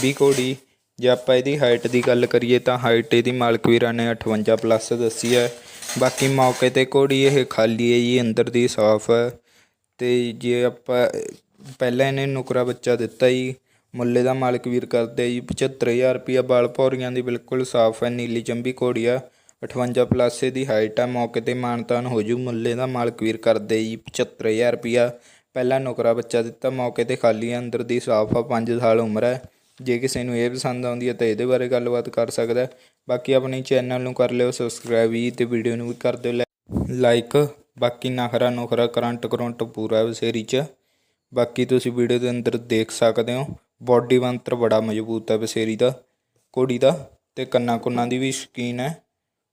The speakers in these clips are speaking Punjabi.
ਚੰਬੀ ਘੋੜੀ। ਜੇ ਆਪਾਂ ਇਹਦੀ ਹਾਈਟ ਦੀ ਗੱਲ ਕਰੀਏ ਤਾਂ ਹਾਈਟ ਇਹਦੀ ਮਾਲਕ ਵੀਰਾਂ ਨੇ 58 ਪਲੱਸ ਦੱਸੀ ਹੈ। ਬਾਕੀ ਮੌਕੇ ਤੇ ਘੋੜੀ ਇਹ ਖਾਲੀ ਹੈ ਜੀ, ਅੰਦਰ ਦੀ ਸਾਫ਼ ਹੈ। ਤੇ ਜੇ ਆਪਾਂ, ਪਹਿਲਾਂ ਇਹਨੇ ਨੁਕਰਾ ਬੱਚਾ ਦਿੱਤਾ ਜੀ। ਮੁੱਲੇ ਦਾ ਮਾਲਕ ਵੀਰ ਕਰਦੇ ਜੀ 75000 ਰੁਪਿਆ ਬਾਲ ਭੌਰੀਆਂ ਦੀ ਬਿਲਕੁਲ ਸਾਫ਼ ਹੈ, ਨੀਲੀ ਚੰਬੀ ਘੋੜੀ ਆ। 58 ਪਲੱਸ ਇਹਦੀ ਹਾਈਟ ਆ, ਮੌਕੇ ਤੇ ਮਾਨਤਾਨ ਹੋ ਜੂ। ਮੁੱਲੇ ਦਾ ਮਾਲਕ ਵੀਰ ਕਰਦੇ ਜੀ 75000 ਰੁਪਿਆ ਪਹਿਲਾਂ ਨੁਕਰਾ ਬੱਚਾ ਦਿੱਤਾ, ਮੌਕੇ ਤੇ ਖਾਲੀ ਆ ਅੰਦਰ ਦੀ ਸਾਫ਼ ਆ 5 ਸਾਲ ਉਮਰ ਹੈ। ਜੇ ਕਿਸੇ ਨੂੰ ਇਹ ਪਸੰਦ ਆਉਂਦੀ ਹੈ ਤਾਂ ਇਹਦੇ ਬਾਰੇ ਗੱਲਬਾਤ ਕਰ ਸਕਦਾ ਬਾਕੀ ਆਪਣੇ ਚੈਨਲ ਨੂੰ ਕਰ ਲਿਓ ਸਬਸਕ੍ਰਾਈਬ ਵੀ ਤੇ ਵੀਡੀਓ ਨੂੰ ਵੀ ਕਰ ਦਿਓ। ਲਾਈਕ ਬਾਕੀ ਨਖਰਾ ਨੁਖਰਾ ਕਰੰਟ ਕਰੰਟ ਪੂਰਾ ਵਸੇਰੀ ਚ। ਬਾਕੀ ਤੁਸੀਂ ਵੀਡੀਓ ਦੇ ਅੰਦਰ ਦੇਖ ਸਕਦੇ ਹੋ ਬਾਡੀ ਬੰਤਰ ਬੜਾ ਮਜ਼ਬੂਤ ਹੈ ਬਸੇਰੀ ਦਾ, ਘੋੜੀ ਦਾ ਤੇ ਕੰਨਾਂ ਕੁੰਨਾਂ ਦੀ ਵੀ ਸ਼ਕੀਨ ਹੈ।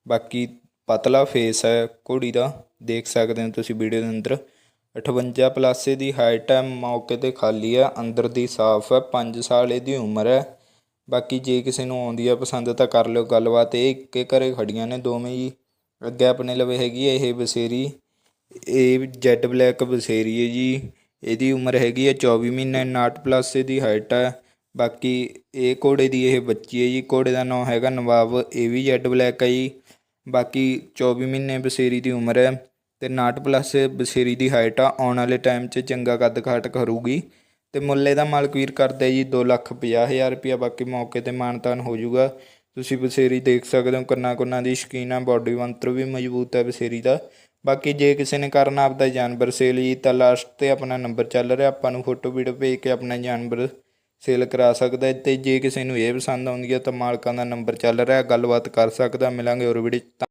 ਬਾਕੀ ਪਤਲਾ ਫੇਸ ਹੈ ਘੋੜੀ ਦਾ, ਦੇਖ ਸਕਦੇ ਹੋ ਤੁਸੀਂ ਵੀਡੀਓ ਦੇ ਅੰਦਰ। 58 ਪਲੱਸ ਦੀ ਹਾਈਟ ਹੈ, ਮੌਕੇ ਤੇ ਖਾਲੀ ਹੈ, ਅੰਦਰ ਦੀ ਸਾਫ਼ ਹੈ 5 ਸਾਲ ਇਹਦੀ ਉਮਰ ਹੈ। ਬਾਕੀ ਜੇ ਕਿਸੇ ਨੂੰ ਆਉਂਦੀ ਹੈ ਪਸੰਦ ਤਾਂ ਕਰ ਲਿਓ, ਗੱਲਬਾਤ ਇਹ ਇੱਕੇ ਘਰੇ ਖੜੀਆਂ ਨੇ, ਦੋਵੇਂ ਜੀ ਅੱਗੇ ਆਪਣੇ ਲਵੇ ਹੈਗੀ ਹੈ, ਇਹ ਬਸੇਰੀ, ਇਹ ਜੈਡ ਬਲੈਕ ਬਸੇਰੀ ਹੈ ਜੀ। ਇਹਦੀ ਉਮਰ ਹੈਗੀ ਹੈ 24 ਮਹੀਨੇ 59 ਪਲੱਸ ਦੀ ਹਾਈਟ ਹੈ। ਬਾਕੀ ਇਹ ਘੋੜੇ ਦੀ ਇਹ ਬੱਚੀ ਹੈ ਜੀ, ਘੋੜੇ ਦਾ ਨਾਮ ਹੈਗਾ ਨਵਾਬ, ਇਹ ਵੀ ਜੈਡ ਬਲੈਕ ਹੈ ਜੀ। ਬਾਕੀ 24 ਮਹੀਨੇ ਬਸੇਰੀ ਦੀ ਉਮਰ ਹੈ। ਤੇ 59 ਪਲੱਸ ਬਸੇਰੀ ਦੀ ਹਾਈਟ ਆ, ਆਉਣ ਵਾਲੇ ਟਾਈਮ 'ਚ ਚੰਗਾ ਕੱਦ ਕਾਠ ਕਰੂਗੀ। ਤੇ ਮੁੱਲੇ ਦਾ ਮਾਲਕ ਵੀਰ ਕਰਦਾ ਜੀ 2 ਲੱਖ ਪੰਜਾਹ ਹਜ਼ਾਰ ਰੁਪਇਆ, ਬਾਕੀ ਮੌਕੇ ਤੇ ਮਾਨਤਾਨ ਹੋ ਜਾਊਗਾ। ਤੁਸੀਂ ਬਸੇਰੀ ਦੇਖ ਸਕਦੇ ਹੋ, ਕੰਨਾਂ ਕੁੰਨਾਂ ਦੀ ਸ਼ਕੀਨ ਆ ਬਾਡੀ ਵੰਤਰ ਵੀ ਮਜ਼ਬੂਤ ਹੈ ਬਸੇਰੀ ਦਾ। ਬਾਕੀ ਜੇ ਕਿਸੇ ਨੇ ਕਰਨਾ ਆਪਦਾ ਜਾਨਵਰ ਸੇਲ ਜੀ, ਤਾਂ ਲਾਸਟ ਤੇ ਆਪਣਾ ਨੰਬਰ ਚੱਲ ਰਿਹਾ, ਆਪਾਂ ਨੂੰ ਫੋਟੋ ਵੀਡੀਓ ਭੇਜ ਕੇ ਆਪਣਾ ਜਾਨਵਰ ਸੇਲ ਕਰਾ ਸਕਦਾ। ਹੈ ਤੇ ਜੇ ਕਿਸੇ ਨੂੰ ਇਹ ਪਸੰਦ ਆਉਂਦੀ ਹੈ ਤਾਂ ਮਾਲਕਾਂ ਦਾ ਨੰਬਰ ਚੱਲ ਰਿਹਾ, ਗੱਲਬਾਤ ਕਰ ਸਕਦਾ, ਮਿਲਾਂਗੇ ਹੋਰ ਵੀਡੀਓ